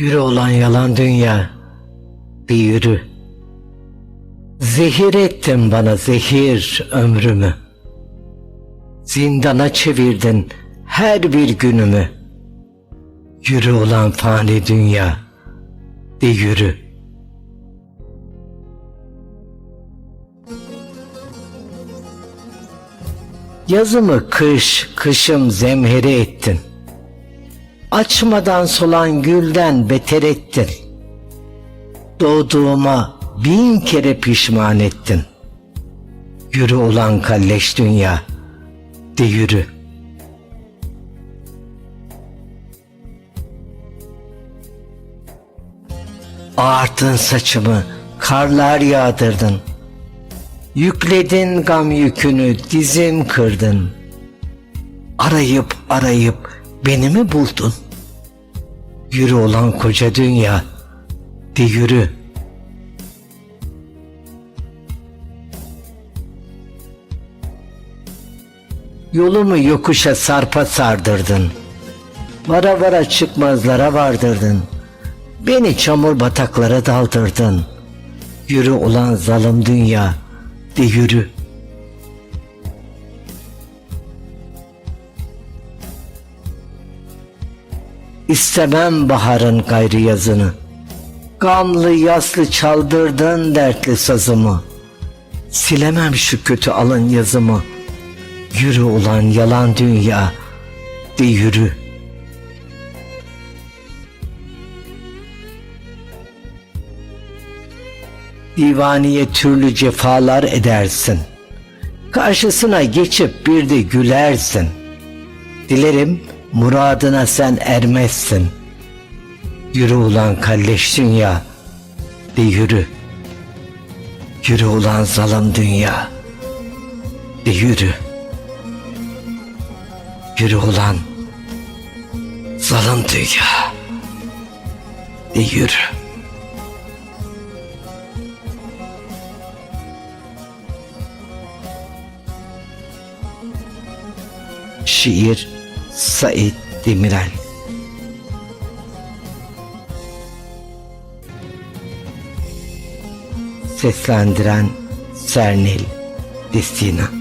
Yürü olan yalan dünya, bir yürü. Zehir ettin bana zehir ömrümü. Zindana çevirdin her bir günümü. Yürü olan fani dünya, de yürü. Yazımı kış, kışım zemheri ettin. Açmadan solan gülden beter ettin. Doğduğuma bin kere pişman ettin. Yürü olan kalleş dünya, de yürü. Ağarttın saçımı, karlar yağdırdın. Yükledin gam yükünü, dizim kırdın. Arayıp arayıp beni mi buldun? Yürü olan koca dünya, de yürü. Yolumu yokuşa sarpa sardırdın. Vara vara çıkmazlara vardırdın. Beni çamur bataklara daldırdın. Yürü ulan zalim dünya, de yürü. İstemem baharın gayrı yazını. Gamlı yaslı çaldırdın dertli sazımı. Silemem şu kötü alın yazımı. Yürü ulan yalan dünya, de yürü. Divaniye türlü cefalar edersin. Karşısına geçip bir de gülersin. Dilerim muradına sen ermezsin. Yürü ulan kalleş dünya, de yürü. Yürü ulan zalim dünya, de yürü. Yürü ulan zalim dünya, de yürü. Şiir Said Demirel Seslendiren Sernil Destina